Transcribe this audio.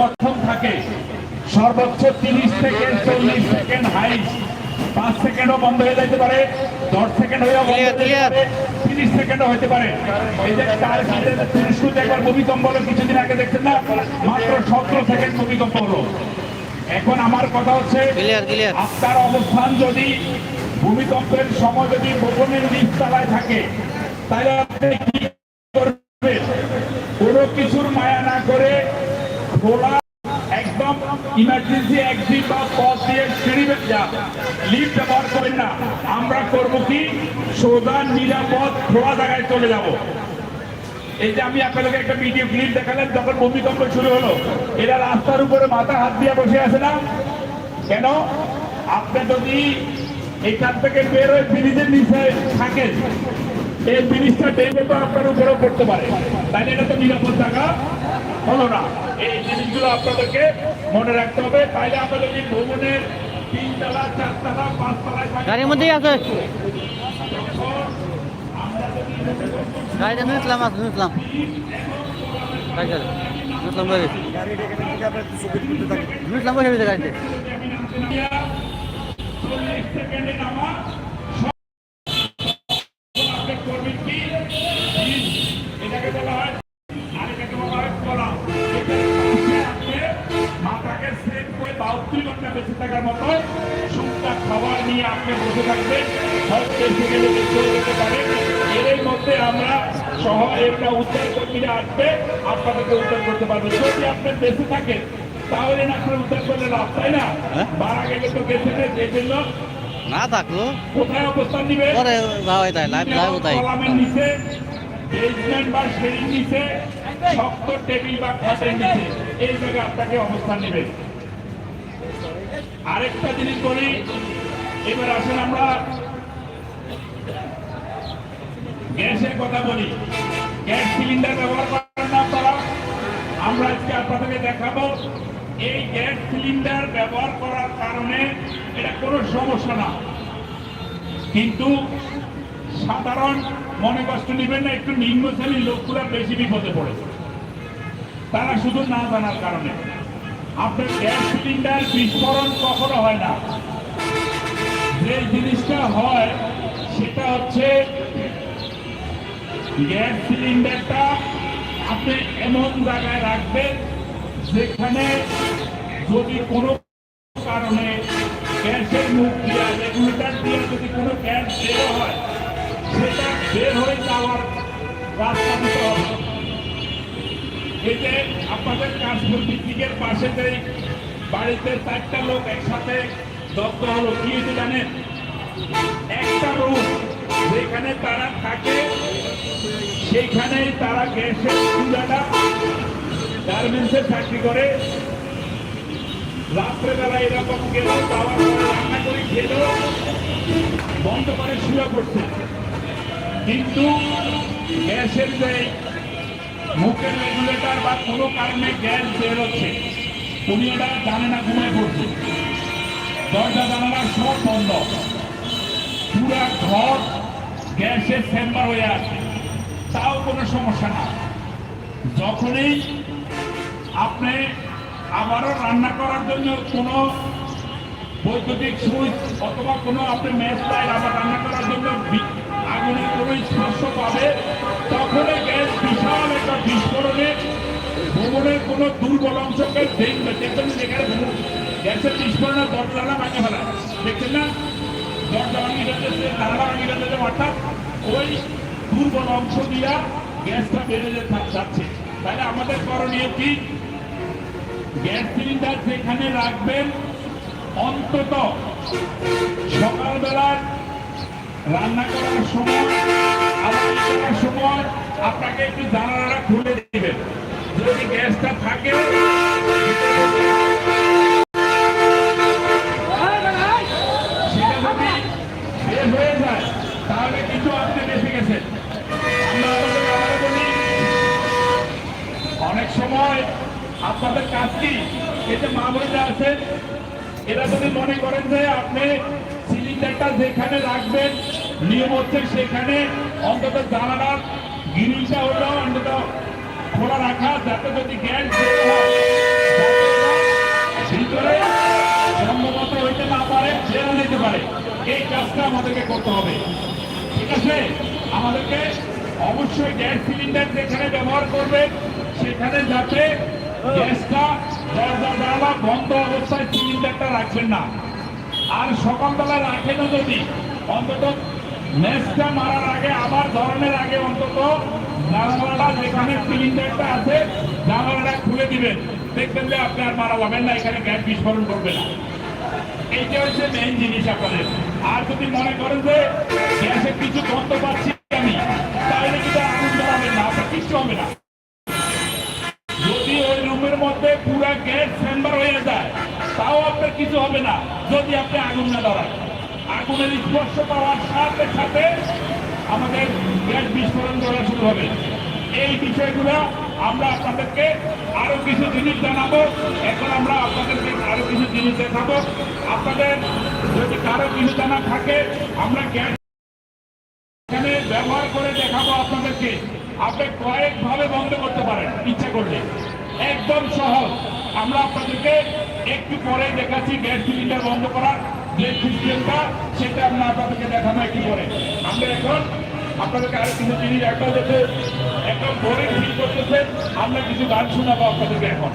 কথম থাকে। সর্বোচ্চ তিরিশ সেকেন্ড চল্লিশ সেকেন্ড হাইট পাঁচ সেকেন্ডও বন্ধ হয়ে যেতে পারে দশ সেকেন্ড হয়েও হয়ে তিরিশ সেকেন্ডও হতে পারে। এই যে তার তুরস্কুতে একবার ভূমিকম্প হলো কিছুদিন আগে দেখছেন না? মাত্র সতেরো সেকেন্ড ভূমিকম্প হলো। এখন আমার কথা হচ্ছে. আপনার অবস্থান যদি ভূমিকম্পের সময় যদি ভবনের নিচতলায় থাকে তাহলে আপনি কি করবেন? কোনো কিছুর মায়া না করে খোলা একদম ইমার্জেন্সি এক্সিট বা পথ দিয়ে সিঁড়ি যা লিফট ব্যবহার করেন না। আমরা করব কি? সোজা, নিরাপদ, খোলা জায়গায় চলে যাব। এই যে আমি আপনাদেরকে একটা ভিডিও ক্লিপ দেখালেন যখন ভূমিকম্প শুরু হলো। এরা রাস্তার উপরে মাথা হাত দিয়ে বসে আছে না? কেন? আপনি যদি এখান থেকে বের হয়ে ব্রিজের নিচে থাকেন, এই ব্রিজটা ডেবে তো আপনার উপরেও পড়তে পারে। তাই এটা তো নিরাপদ জায়গা। হলো না। এই জিনিসগুলো আপনাদেরকে মনে রাখতে হবে। তাইলে আমরা যদি ভ্রমণের তিনতলা চারতলা পাঁচতলায় গাড়ির মধ্যেই আছে? গাড়িটা নুতলাম করে নুতলাম করে গাড়িতে। মতো সুন্দর খাবার নিয়ে আপনি বসে থাকবেন। হয়তো যেতে পারে। এর মধ্যে আমরা সহ একটা উদ্ধার কর্মীরা আসবে। আপনাদেরকে উদ্ধার করতে পারবে। যদি আপনি বেঁচে থাকেন তাহলে না আপনার উদ্ধার করলে লাভ তাই না? হ্যাঁ? মারা গেলে তো জন্য না থাকল। কোথায় অবস্থান নিবে? পরে ভাই তাই লাইভ লাইভ তাই। কলামের নিচে বেসমেন্ট বা সিঁড়ির নিচে শক্ত টেবিল বা খাটের নিচে এই জায়গায় আপনাকে অবস্থান নেবে। আরেকটা জিনিস বলি, এবার আসেন আমরা গ্যাসের কথা বলি। গ্যাস সিলিন্ডার ব্যবহার করেন না আপনারা। আমরা আজকে আপনাদেরকে দেখাবো, এই গ্যাস সিলিন্ডার ব্যবহার করার কারণে এটা কোনো সমস্যা না। কিন্তু সাধারণ মনে কষ্ট নেবেন না, একটু নিম্ন শ্রেণির লোকগুলা বেশি বিপদে পড়ে। তারা শুধু না জানার কারণে। আপনার গ্যাস সিলিন্ডার বিস্ফোরণ কখনো হয় না। যে জিনিসটা হয়, সেটা হচ্ছে গ্যাস সিলিন্ডারটা আপনি এমন জায়গায় রাখবেন যেখানে যদি কোনো কারণে গ্যাসের মুখ দিয়া, রেগুলেটার দিয়ে যদি কোনো গ্যাস বের হয়, সেটা বের হয়ে যাওয়ার রাস্তা দিতে হবে। এই আপনাদের কাশপুর ডিস্ট্রিক্টের পাশে যে বাড়িতে চারটা লোক একসাথে দগ্ধ হলো, কি জানেন? একটা রুম যেখানে তারা থাকে, সেইখানেই তারা গ্যাসের চুলাটা গার্মেন্টসের চাকরি করে। রাত্রেবেলা এরকম গেল পরে রান্না করে খেলো বন্ধ করে শুয়ে পড়ছে। কিন্তু গ্যাসের যে মুখের রেগুলেটর বা কোনো কারণে গ্যাস বেরোচ্ছে উনি এটা জানে না, ঘুমায় পড়ছে। দরজা জানালা সব বন্ধ। পুরা ঘর গ্যাসের চেম্বার হয়ে আছে। তাও কোনো সমস্যা না। যখনই আপনি আবারও রান্না করার জন্য কোনো বৈদ্যুতিক সুইচ অথবা কোনো আপনি ম্যাচ লাইট আবার রান্না করার জন্য আগুনের কোনো স্পর্শ পাবে, তখনই গ্যাস বিশাল একটা বিস্ফোরণে ভবনের কোনো দুর্বল অংশকে দেখবে। দেখবেন যেখানে ভবন- গ্যাসের বিস্ফোরণের দরজা ভাঙে ফেলা। দেখছেন না? দরজা ভাঙিয়ে যাচ্ছে জানালা ভাঙিয়ে যাচ্ছে অর্থাৎ ওই দুর্বল অংশ দিয়া গ্যাসটা বেড়ে যেতে যাচ্ছে। তাহলে আমাদের করণীয় কি? গ্যাস সিলিন্ডার যেখানে রাখবেন, অন্তত সকালবেলার রান্না করার সময় আবার করার সময় আপনাকে একটু জানালাটা খুলে দিবেন যদি গ্যাসটা থাকে তাহলে আপনি বেঁচে বলি, অনেক সময় আপনাদের কাজ কি? এই যে মা বোনেরা আছেন এরা যদি মনে করেন যে আপনি সিলিন্ডারটা যেখানে রাখবেন, নিয়ম হচ্ছে সেখানে অন্তত জানালার গিরিলটা হলো অন্তত খোলা রাখা, যাতে যদি গ্যাস ভিতরে সম্ভবত হইতে না পারে জেনে নিতে পারে। এই কাজটা আমাদেরকে করতে হবে। ঠিক আছে? আমাদেরকে অবশ্যই গ্যাস সিলিন্ডার যেখানে ব্যবহার করবে সেখানে যাতে গ্যাসটা দরজা জানালা বন্ধ অবস্থায় সিলিন্ডারটা রাখবেন না। আর সকালবেলা রাখেনও যদি। অন্তত ম্যাচটা মারার আগে, আবার ধরনের আগে অন্তত জানালাটা যেখানে সিলিন্ডারটা আছে জানালাটা খুলে দিবেন। দেখবেন যে আপনি আর মারা যাবেন না, এখানে গ্যাস বিস্ফোরণ করবে না। এইটা হচ্ছে মেইন জিনিস আপনাদের। আর যদি মনে করেন যে গ্যাসের কিছু গন্ধ পাচ্ছি আমি, তাহলে কিন্তু আগুন জ্বালাবেন না, আপনার কিছু হবে না। যদি ওই রুমের মধ্যে পুরো গ্যাস চেম্বার হয়ে যায় কিছু হবে না, যদি আপনি আগুন না ধরান। আগুনের স্পর্শ পাওয়ার সাথে সাথে আমাদের গ্যাস বিস্ফোরণ করা শুরু হবে। এই বিষয়গুলো আমরা আপনাদেরকে আরও কিছু জিনিস জানাব। এখন আমরা আপনাদেরকে আরও কিছু জিনিস দেখাবো। আপনাদের যদি কারও কিছু জানা থাকে, আমরা গ্যাস এখানে ব্যবহার করে দেখাবো আপনাদেরকে। আপনি কয়েকভাবে বন্ধ করতে পারেন, ইচ্ছা করলে। একদম সহজ। আমরা আপনাদেরকে একটু পরে দেখাচ্ছি গ্যাস সিলিন্ডার বন্ধ করার যে সিস্টেমটা, সেটা আমরা আপনাদেরকে দেখানো একটু পরে। আমরা এখন আপনাদেরকে আরও কিছু জিনিস একটা যাতে একদম ভোরে ফিল করতেছে। আমরা কিছু গান শোনাবো আপনাদেরকে এখন।